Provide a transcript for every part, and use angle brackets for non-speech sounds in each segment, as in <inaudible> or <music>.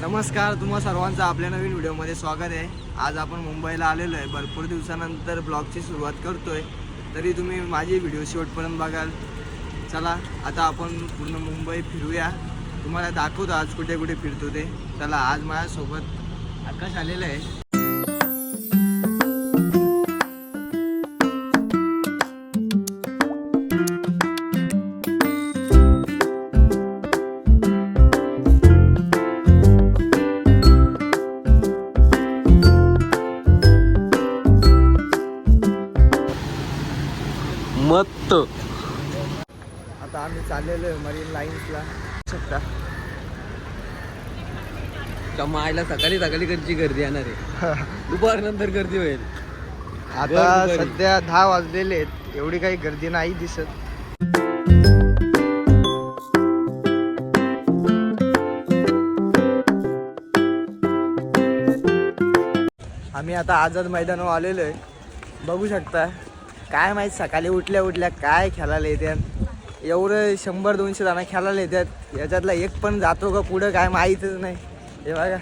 नमस्कार तुम्हा सर्वांचं आपल्या नवीन व्हिडिओमध्ये स्वागत आहे. आज आपण मुंबईला आलेलो आहे. भरपूर दिवसानंतर ब्लॉगची सुरुवात करतोय. तरी तुम्ही माझी व्हिडिओ शेवटपर्यंत बघाल. चला आता आपण पूर्ण मुंबई फिरूया. तुम्हाला दाखवतो आज कुठे कुठे फिरतो ते. चला आज माझ्यासोबत आकाश आलेलं आहे. चाललेलो आहे मरीन लाईन्सला. शकता. मायला सकाळी सकाळी कधी गर्दी येणार आहे. <laughs> दुपार नंतर गर्दी होईल. आता. सध्या दहा वाजलेले आहेत. एवढी काही गर्दी नाही दिसत. आम्ही आता आझाद मैदानावर आलेलो आहे. बघू शकता. काय माहीत सकाळी उठल्या उठल्या काय खेळायला येतात एवढं शंभर दोनशे जण खेळायला येतात. याच्यातला एक पण जातो का पुढं काय माहीतच नाही. हे बघा.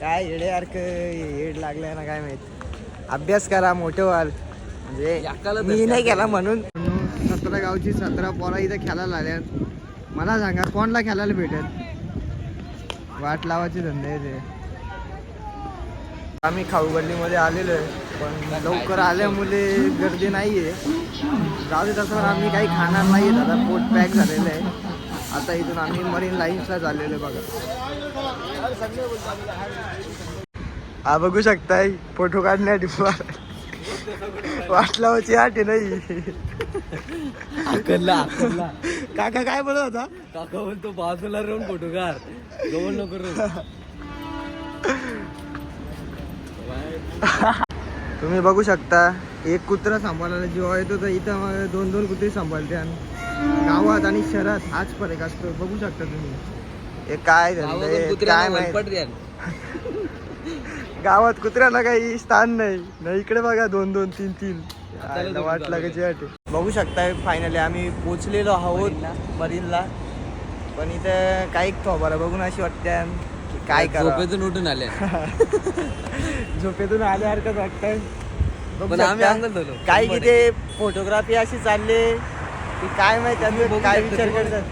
काय येड्यासारखं हेड लागलंय ना काय माहीत. अभ्यास करा मोठं व्हाल. म्हणजे मी नाही काय केला म्हणून. सतरा गावची सतरा पोरा इथं खेळायला आल्यात. मला सांगा कोणला खेळायला भेटत वाट लावायचे धंदे आहे ते. आम्ही खाऊ गल्लीमध्ये आलेलो आहे पण लवकर आल्यामुळे गर्दी नाही आहे जाऊ दे तसं आम्ही काही खाणार नाही आहे दादा. पोट पॅक झालेलं आहे. आता इथून आम्ही मरीन लाईन्सला झालेलो आहे बघा. हा बघू शकताय फोटो काढण्यासाठी वाट लावायची आठ नाही. काका काय बोलत होता? काका बोलतो बाजूला राहून फोटो काढ. गवळ नको तुम्ही बघू शकता एक कुत्रा सांभाळायला जेव्हा येतो तर इथं दोन दोन कुत्रे सांभाळते आणि गावात आणि शहरात हाच फरक असतो. बघू शकता तुम्ही. हे काय काय माहीत? <laughs> गावात कुत्र्याला काही स्थान नाही. नाही इकडे बघा दोन दोन तीन तीन. वाट लागायची वाटे बघू शकता फायनली आम्ही पोचलेलो आहोत मरीनला. पण इथं काही थोबारा बघून अशी वाटते काय झोपेतून उठून आले. <laughs> झोपेतून आल्यासारखंच वाटतंय. पण आम्ही. अंगल. काय शंभर तिथे फोटोग्राफी अशी चालली की काय माहिती आम्ही काय विचार करतात.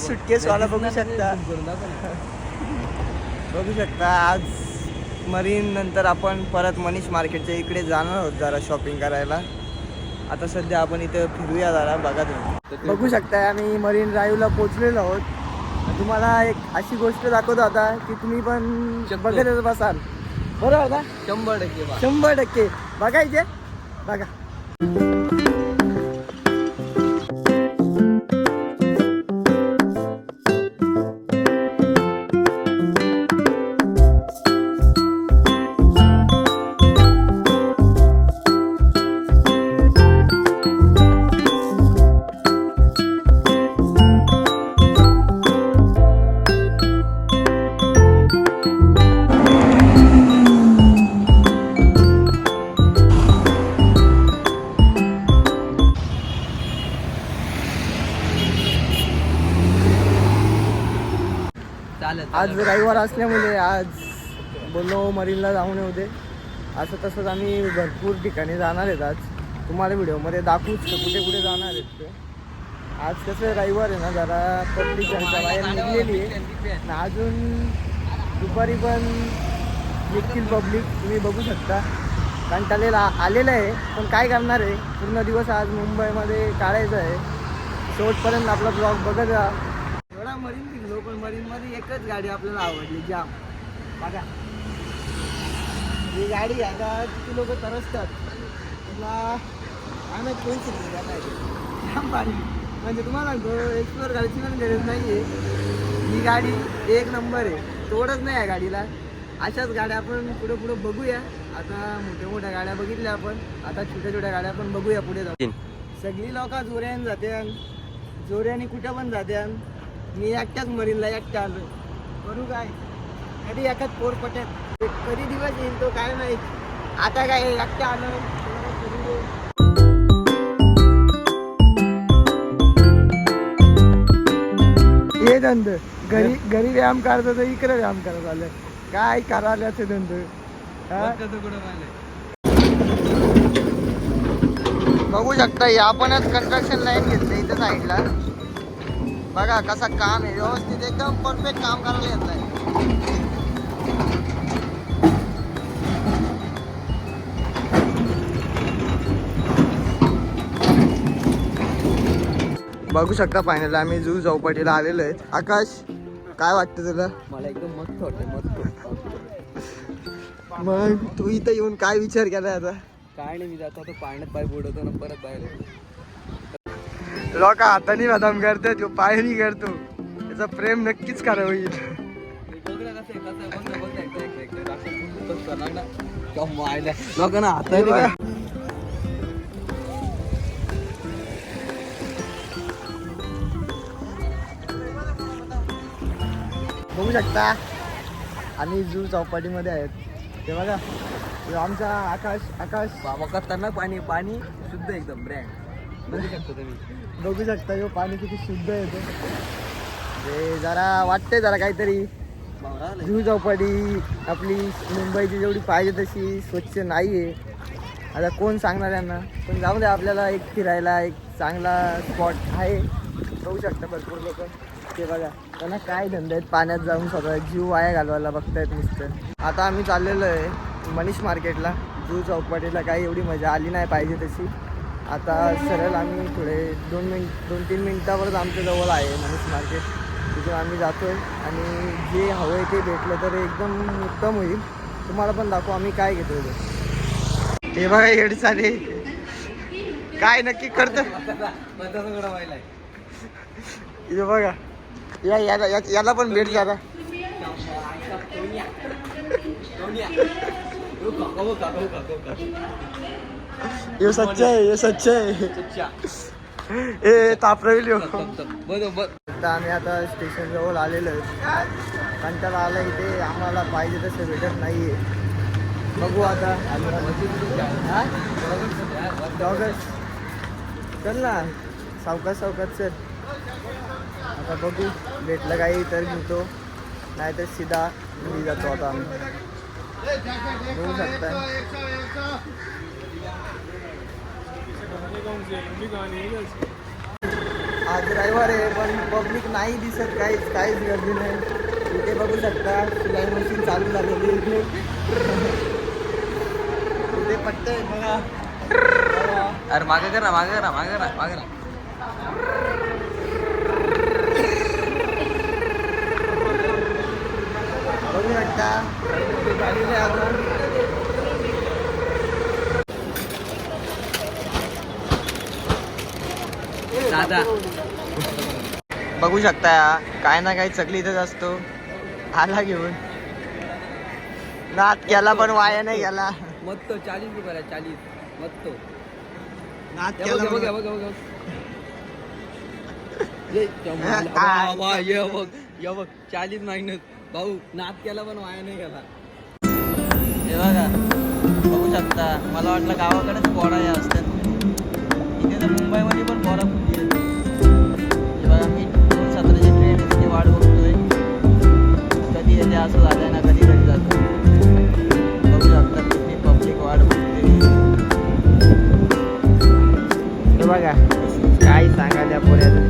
सुटकेस वाला बघू शकता. <laughs> बघू शकता आज मरीन नंतर आपण परत मनीष मार्केटच्या इकडे जाणार आहोत जरा शॉपिंग करायला. आता सध्या आपण इथं फिरूया जरा बघा तुम्ही. बघू शकता आम्ही मरीन ड्राईव्हला पोहोचलेलो आहोत. तुम्हाला एक अशी गोष्ट दाखवतो आता की तुम्ही पण. बघतच बसाल. बरोबर ना? शंभर टक्के. शंभर टक्के. बघायचे बघा. आज रविवार असल्यामुळे आज बोललो मरीनला जाऊन दे. असं तसंच आम्ही भरपूर ठिकाणी जाणार आहेत आज. तुम्हाला व्हिडिओमध्ये दाखवूच कुठे कुठे जाणार आहेत ते? आज कसं रविवार आहे ना जरा पब्लिक घरच्या बाहेर निघलेली आहे. अजून दुपारी पण निघतील पब्लिक. तुम्ही बघू शकता. कंटाळलेला आलेलं आहे पण काय करणार आहे? पूर्ण दिवस आज मुंबईमध्ये काढायचं आहे. शेवटपर्यंत आपला ब्लॉग बघत मरीन मरीनमध्ये एकच गाडी आपल्याला आवडली जाम बघा. ही गाडी आता किती लोक तरसतात. तुला आम्ही जाम भारी म्हणजे तुम्हाला सांगतो एक्सप्लोअर करायची पण गरज नाही आहे ही गाडी एक नंबर आहे. तोडच नाही आहे गाडीला. अशाच गाड्या आपण पुढे पुढे बघूया. आता मोठ्या मोठ्या गाड्या बघितल्या आपण. आता छोट्या छोट्या गाड्या पण बघूया पुढे जाऊन. सगळी लोक जोऱ्याने जाते जोऱ्याने कुठं पण जाते मी एकट्याच मरीनला एकट्या आलो करू काय? कधी एकाच पोर पट्यात कधी दिवस येईल तो काय माहीत? आता काय एकट्या आलो धंद. घरी घरी व्यायाम करतो तर इकडे व्यायाम करत आलं काय करायला ते धंद? हा? बघ शकता हे आपणच कन्स्ट्रक्शन लाईन घेतलं इथं साईडला बघा कसा काम आहे. व्यवस्थित एकदम परफेक्ट काम करायला घेतलंय बघू शकता फायनल आम्ही जू चौपाटीला आलेलो आहे. आकाश काय वाटतं तुला? मला एकदम मस्त वाटतं मस्त मग तू इथं येऊन काय विचार केलाय आता? काय नाही मी जातो आता पाण्यात पाय बुडवतो ना परत बाहेर येतो. लोक हाताने बदाम करतात ह्यो पायाने करतो त्याचा प्रेम नक्कीच खरं होईल. हे. लोकांना हाताने बघू शकता आम्ही जू चौपाटीमध्ये आहेत. ते बघा आमचा आकाश आकाश. बाबा खतरनाक पाणी पाणी शुद्ध एकदम ब्रँड बघू शकतो तुम्ही. बघू शकता ह्यो पाणी किती शुद्ध येतो ते जरा वाटते जरा काहीतरी. जू चौपाटी आपली मुंबईची जेवढी पाहिजे तशी स्वच्छ नाही आहे आता कोण सांगणार यांना? पण जाऊ दे आपल्याला एक फिरायला एक चांगला स्पॉट आहे. बघू शकता भरपूर लोक. ते बघा त्यांना काय धंदे आहेत? पाण्यात जाऊन स्वतः जीव वाया घालवायला बघतायत नुसतं. आता आम्ही चाललेलो आहे मनीष मार्केटला. जू चौपाटीला काही एवढी मजा आली नाही पाहिजे तशी. आता सरळ आम्ही थोडे दोन मिनिट दोन तीन मिनटावरच आमच्या जवळ आहे मनीष मार्केट. तिथून आम्ही जातोय आणि जे हवं आहे ते भेटलं तर एकदम उत्तम होईल. तुम्हाला पण दाखवू आम्ही काय घेतो ते. हे बघा हेड सारे. काय नक्की करतो मताचा हे बघा. या याला या- याला पण भेट जरा हे सच्च आहे हे सच्च आहे. अच्छा. ए तापरविल तप, तप, तप. बरोबर. आता आम्ही आता स्टेशन जवळ आलेलो आहे. कंटाळा आला इथे आम्हाला पाहिजे तसं भेटत नाहीये. बघू आता. हा? चल ना. सावकाश सावकाश चल. आता बघू. भेटलं काही तर घेतो. नाहीतर सीधा घरी जातो आता आम्ही. बघू शकता. आज रविवार आहे पण पब्लिक नाही दिसत काहीच काहीच गर्दी नाही. इथे बघू शकता सिलाई मशीन चालू झालेली इथे इथे पट्टे बघा. अरे मागे करा मागे करा मागे करा मागे करा. बघू शकता. झालेले अजून दादा. बघू शकता काय ना काही चकली इथंच असतो. आला घेऊन. नात केला पण वाया नाही गेला. मत्तो चाळीस रुपयाला चाळीस. नात हे बघ, हे केला बघ, बघ, बघ. बघ चाळीस मायनस भाऊ नाद केला पण वाया नाही गेला. हे बघा बघू शकता मला वाटलं गावाकडेच पोरा या असतात. इथे तर मुंबईमध्ये पण पोरा बघा काय सांगा त्या पोऱ्याचं.